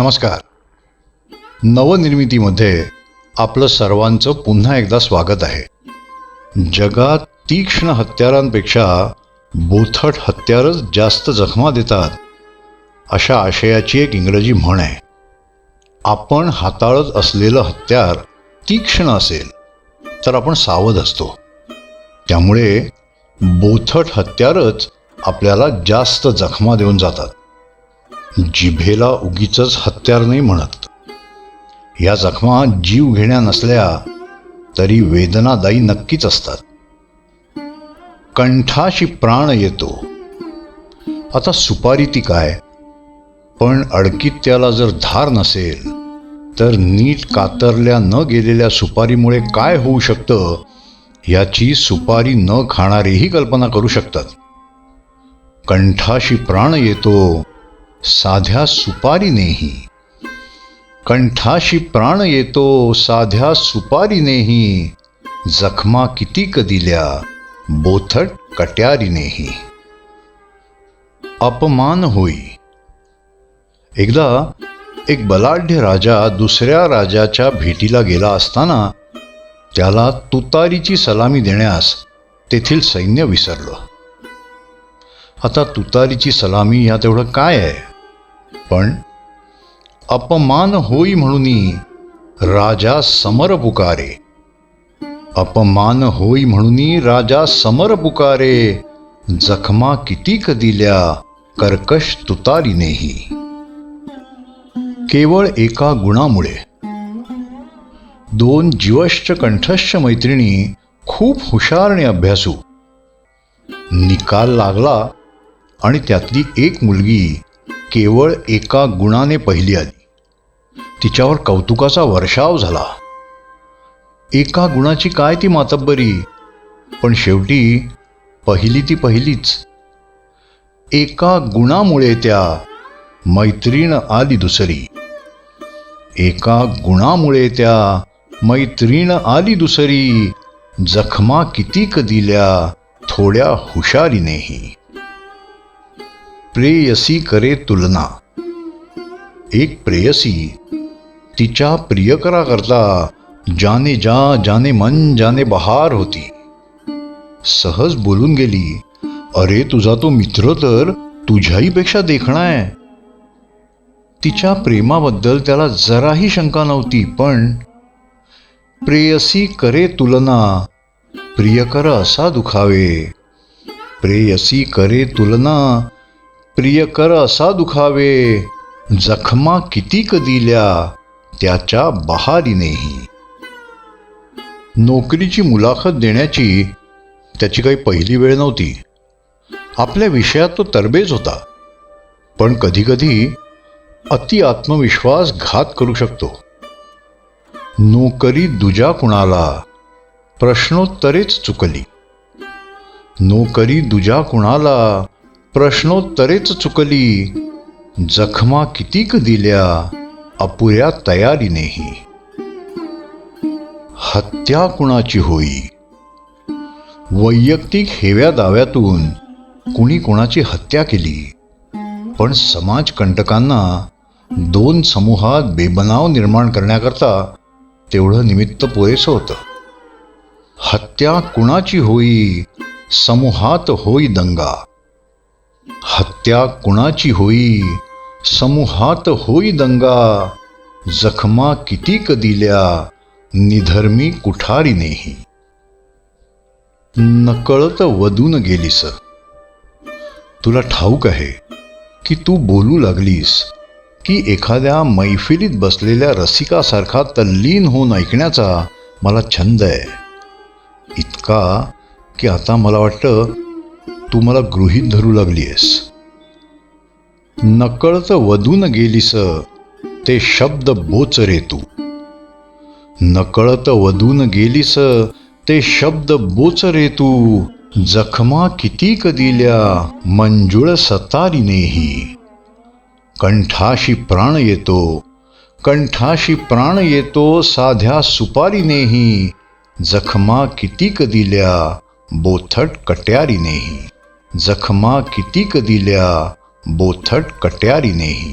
नमस्कार. नवनिर्मितीमध्ये आपलं सर्वांचं पुन्हा एकदा स्वागत आहे. जगात तीक्ष्ण हत्यारांपेक्षा बोथट हत्यारच जास्त जखमा देतात अशा आशयाची एक इंग्रजी म्हण आहे. आपण हाताळत असलेलं हत्यार तीक्ष्ण असेल तर आपण सावध असतो. त्यामुळे बोथट हत्यारच आपल्याला जास्त जखमा देऊन जातात. जिभेला उगीच हत्यार नाही म्हणत. या जखमा जीव घेण्या नसल्या तरी वेदनादायी नक्कीच असतात. कंठाशी प्राण येतो. आता सुपारी ती काय? पण अडकीत त्याला जर धार नसेल तर नीट कातरल्या न गेलेल्या सुपारीमुळे काय होऊ शकतं? याची सुपारी न खाणारेही कल्पना करू शकतात. कंठाशी प्राण येतो साध्या सुपारीनेही. कंठाशी प्राण येतो साध्या सुपारीनेही. जखमा कितीक दिल्या बोथट कट्यारीनेही. अपमान होई. एकदा एक बलाढ्य राजा दुसऱ्या राजाच्या भेटीला गेला असताना त्याला तुतारीची सलामी देण्यास तेथील सैन्य विसरलं. आता तुतारीची सलामी या तेवढं काय आहे? पण अपमान होई म्हणूनही राजा समर पुकारे. अपमान होई म्हणून राजा समर पुकारे. जखमा कितीक दिल्या कर्कश तुतारीनेही. केवळ एका गुणामुळे. दोन जीवश्च कंठश्च मैत्रिणी खूप हुशार आणि अभ्यासू. निकाल लागला आणि त्यातली एक मुलगी केवळ एका गुणाने पहिली आली. तिच्यावर कौतुकाचा वर्षाव झाला. एका गुणाची काय ती मातब्बरी? पण शेवटी पहिली ती पहिलीच. एका गुणामुळे त्या मैत्रीण आली दुसरी. एका गुणामुळे त्या मैत्रीण आली दुसरी. जखमा कितीक दिल्या थोड्या हुशारीनेही. प्रेयसी करे तुलना. एक प्रेयसी तिच्या प्रियकराकरता जाने जा जाने मन जाने बहार होती. सहज बोलून गेली अरे तुझा तो मित्र तर तुझ्याही पेक्षा देखणा आहे. तिच्या प्रेमाबद्दल त्याला जराही शंका नव्हती पण प्रेयसी करे तुलना प्रियकर असा दुखावे. प्रेयसी करे तुलना प्रिय कर असा दुखावे. जखमा कितीक दिल्या त्याच्या बहारीनेही. नोकरीची मुलाखत देण्याची त्याची काही पहिली वेळ नव्हती. आपल्या विषयात तो तरबेज होता. पण कधीकधी अति आत्मविश्वास घात करू शकतो. नोकरी दुजा कुणाला प्रश्नोत्तरेच चुकली. नोकरी दुजा कुणाला प्रश्नोत्तरेच चुकली. जखमा कितीक दिल्या? अपुऱ्या तयारीनेही. हत्या कुणाची होई? वैयक्तिक हेव्या दाव्यातून कुणी कोणाची हत्या केली? पण समाजकंटकांना दोन समूहात बेबनाव निर्माण करण्याकरता तेवढं निमित्त पुरेसं होतं. हत्या कुणाची होई? समूहात होई दंगा. हत्या कुणाची होई? समूहात होई दंगा. जखमा कितीक दिल्या? निधर्मी कुठारीनेही नकळत वदून गेलीस. तुला ठाऊक आहे की तू बोलू लागलीस की एखाद्या मैफिलीत बसलेल्या रसिकासारखा तल्लीन होऊन ऐकण्याचा मला छंद आहे. इतका की आता मला वाटतं तू मला गृहीत धरू लागलीयस. नकळत वधून गेलीस ते शब्द बोच रे तू. नकळत वधून गेलीस ते शब्द बोच रे तू. जखमा कितीक दिल्या मंजुळ सतारीनेही कंठाशी प्राण येतो कंठाशी प्राण येतो साध्या सुपारीनेही जखमा कितीक दिल्या बोथट कट्यारीनेही जखमा कितीक दिल्या बोथट कट्यारीनेही